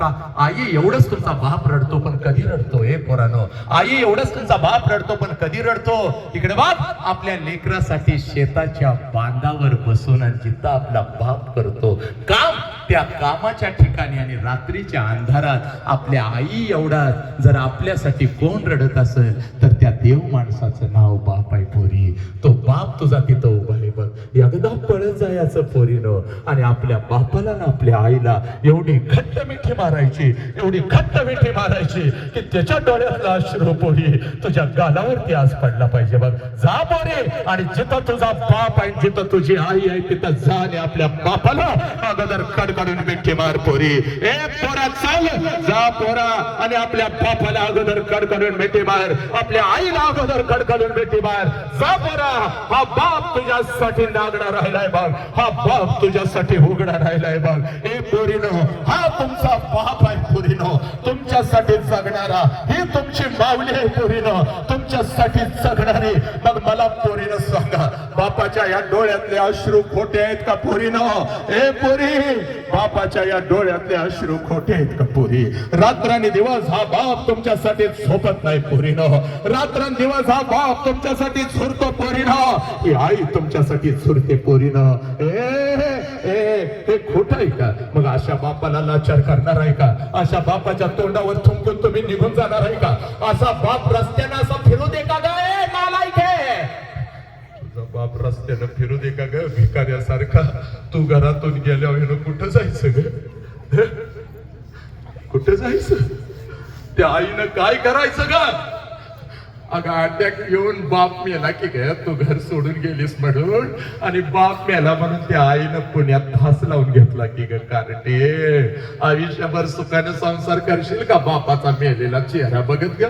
का? आई एवढंच तुमचा बाप रडतो पण कधी रडतो? हे पोरानो आई एवढंच तुमचा बाप रडतो पण कधी रडतो? इकडे बाप आपल्या लेकरासाठी शेताच्या बांधावर बसून आणि जिथं आपला बाप करतो काम त्या कामाच्या ठिकाणी आणि रात्रीच्या अंधारात आपल्या आई एवढा जर आपल्यासाठी कोण रडत असेल तर त्या देव माणसाचं नाव बाप आहे पोरी. तो बाप तुझा तिथं पळत पोरीनं आणि आपल्या बापाला ना आपल्या आईला एवढी घट्ट मिठी मारायची एवढी घट्ट मिठी मारायची की त्याच्या डोळ्यातला अश्रू पोरी तुझ्या गालावरती आज पडला पाहिजे बघ. जा पोरी आणि जिथं तुझा बाप आहे जिथं तुझी आई आहे तिथं जा आणि आपल्या बापाला अगोदर कडकडून मिठी मार पोरी. एक पोरा चाल जा पोरा आणि आपल्या बापाला अगोदर कडकडून मिठी मार. आपल्या आईला अगोदर कडकडून मिठी मार. जा पोरा हा बाप तुझ्यासाठी नागणार राहिलाय बाप हा बाप तुझ्यासाठी उघडा राहिलाय बाग हे पोरीनो हा तुमचा बाप आहे पोरीनो. तुमच्यासाठी जगणारा ही तुमची मावली आहे पोरीनो. तुमच्यासाठी जगणारी. मग मला बापाच्या या डोळ्यातले अश्रू खोटे आहेत का पुरी पोरीनो हे पुरी बापाच्या या डोळ्यातले अश्रू खोटे आहेत का पोरी? रात्रांनी दिवस हा बाप तुमच्यासाठी झोपत नाही पुरी पोरीनो रात्रं दिवस हा बाप तुमच्यासाठी झुरतो पुरी पोरीनो ही आई तुमच्यासाठी झुरते पोरीनो ए हे खोट आहे का? मग अशा बापाला लाचार करणार आहे का? अशा बापाच्या तोंडावर थुंकून तुम्ही निघून जाणार आहे का? असा बाप रस्त्याने असा फिर दे का ग ए नालायक आहे? तुझा बाप रस्त्यानं फिरू दे का ग भिकाऱ्यासारखा तू घरातून गेल्यावर ह्यानं कुठं जायचं ग? कुठं जायचं? त्या आईनं काय करायचं ग? अगं अटॅक येऊन बाप मेला की ग तू घर सोडून गेलीस म्हणून. आणि बाप मेला म्हणून त्या आईनं पुण्यात धास लावून घेतला की ग कारटे आयुष्यभर सुखाने संसार करशील का बापाचा मेलेला चेहरा बघत ग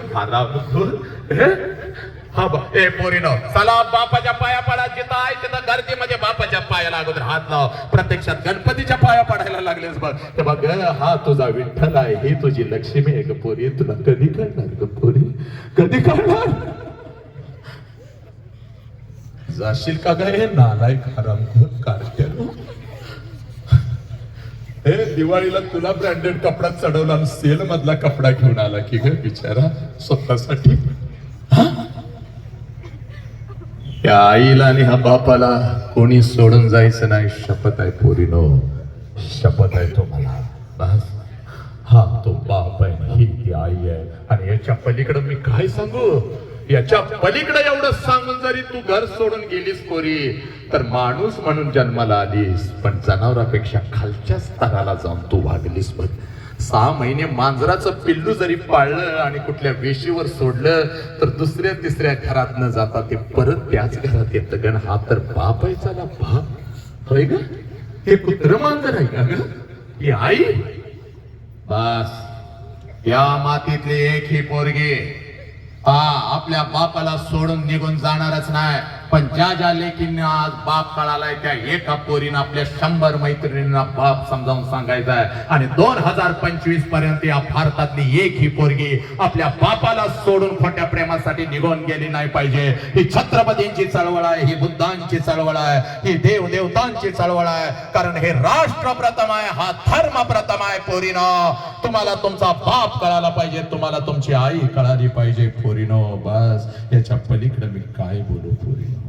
हा? हा बा ए पोरीनो चला बापाच्या पाया पडा जिथं आहे तिथं म्हणजे बापाच्या पायाला अगोदर हात लाव. प्रत्यक्षात गणपतीच्या पाया पडायला लागलेस बघ. ते बघ हा तुझा विठ्ठल आहे ही तुझी लक्ष्मी आहे ग पोरी. तुला कधी कळणार ग पोरी? कधी कळणार? जाशील का ग हे नालायक हरामखोर कार्ट्यानो हे दिवाळीला तुला ब्रँडेड कपडा चढवला आणि सेल मधला कपडा घेऊन आला की ग बिचारा? स्वतःसाठी? या आईला आणि ह्या बापाला कोणी सोडून जायचं नाही. शपथ आहे पोरीनो. शपथ आहे तुम्हाला. बस. हा तो बाप आहे ही ती आई आहे. आणि याच्या पलीकडे मी काय सांगू? याच्या पलीकडे एवढं सांगून जरी तू घर सोडून गेलीस पोरी तर माणूस म्हणून जन्माला आलीस पण जनावरापेक्षा खालच्या स्तराला जाऊन तू वागलीस बघ. सहा महिने मांजराचं पिल्लू जरी पाळलं आणि कुठल्या वेशीवर सोडलं तर दुसऱ्या तिसऱ्या घरात न जाता ते परत त्याच घरात येतं गण हा तर बाप आहे चला बाप. होय ग? हे कुत्र मांजर आहे का ग? ही आई? बस. या मातीतली एक ही पोरगी. हा आपल्या बापाला सोडून निघून जाणारच नाही. पण ज्या ज्या लेकींना आज बाप कळालाय त्या एका पोरीनं आपल्या शंभर मैत्रिणींना बाप समजावून सांगायचा आहे. आणि दोन हजार पंचवीसपर्यंत या भारतातली एक ही पोरगी आपल्या बापाला सोडून खोट्या प्रेमासाठी निघून गेली नाही पाहिजे. ही छत्रपतींची चळवळ आहे ही बुद्धांची चळवळ आहे ही देव देवतांची चळवळ आहे. कारण हे राष्ट्र प्रथम आहे हा धर्म प्रथम आहे पोरीनं. तुम्हाला तुमचा बाप कळाला पाहिजे तुम्हाला तुमची आई कळाली पाहिजे पोरीनो. बस याच्या पलीकडे मी काय बोलू पोरीनो?